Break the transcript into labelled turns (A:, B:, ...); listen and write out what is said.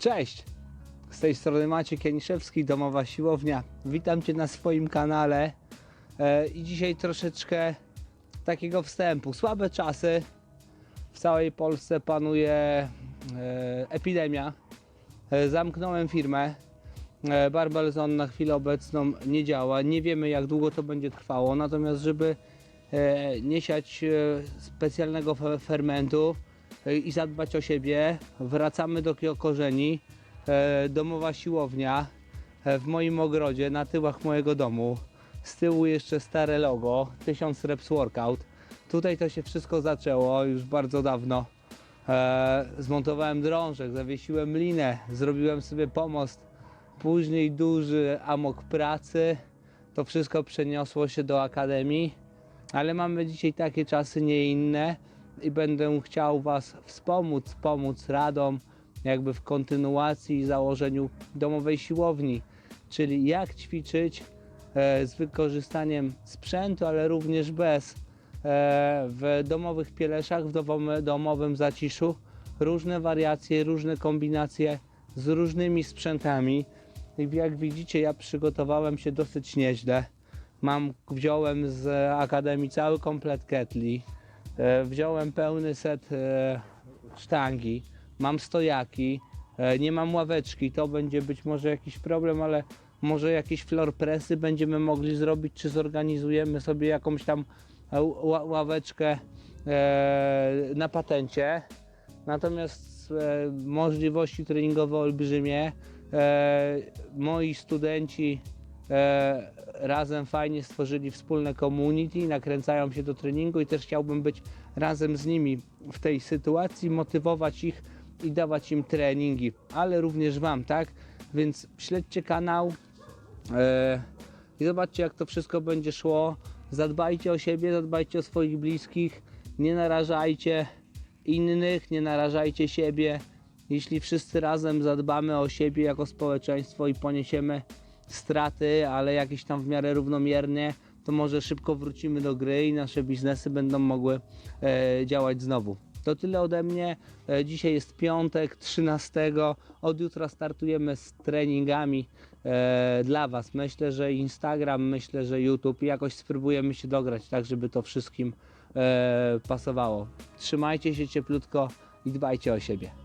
A: Cześć! Z tej strony Maciek Janiszewski, Domowa Siłownia. Witam Cię na swoim kanale e, i dzisiaj troszeczkę takiego wstępu. Słabe czasy, w całej Polsce panuje e, epidemia. E, zamknąłem firmę. Barbelzon na chwilę obecną nie działa. Nie wiemy jak długo to będzie trwało, natomiast żeby nie siać specjalnego fe- fermentu i zadbać o siebie, wracamy do korzeni. E, Domowa siłownia e, w moim ogrodzie, na tyłach mojego domu. Z tyłu jeszcze stare logo, 1000 reps workout. Tutaj to się wszystko zaczęło już bardzo dawno. E, zmontowałem drążek, zawiesiłem linę, zrobiłem sobie pomost. Później duży amok pracy. To wszystko przeniosło się do akademii, ale mamy dzisiaj takie czasy, nie inne i będę chciał Was wspomóc, pomóc radą, jakby w kontynuacji i założeniu domowej siłowni, czyli jak ćwiczyć e, z wykorzystaniem sprzętu, ale również bez, e, w domowych pieleszach, w domowym, domowym zaciszu, różne wariacje, różne kombinacje z różnymi sprzętami. I jak widzicie, ja przygotowałem się dosyć nieźle. Mam, wziąłem z Akademii cały komplet ketli, wziąłem pełny set e, sztangi, mam stojaki, e, nie mam ławeczki, to będzie być może jakiś problem, ale może jakieś floor pressy będziemy mogli zrobić, czy zorganizujemy sobie jakąś tam e, ła- ławeczkę e, na patencie. Natomiast e, możliwości treningowe olbrzymie. E, moi studenci e, razem fajnie stworzyli wspólne community, nakręcają się do treningu i też chciałbym być razem z nimi w tej sytuacji, motywować ich i dawać im treningi, ale również Wam, tak? Więc śledźcie kanał e, i zobaczcie, jak to wszystko będzie szło. Zadbajcie o siebie, zadbajcie o swoich bliskich, nie narażajcie innych, nie narażajcie siebie. Jeśli wszyscy razem zadbamy o siebie jako społeczeństwo i poniesiemy straty, ale jakieś tam w miarę równomiernie, to może szybko wrócimy do gry i nasze biznesy będą mogły e, działać znowu. To tyle ode mnie. E, Dzisiaj jest piątek, 13. Od jutra startujemy z treningami e, dla Was. Myślę, że Instagram, myślę, że YouTube jakoś spróbujemy się dograć, tak żeby to wszystkim e, pasowało. Trzymajcie się cieplutko i dbajcie o siebie.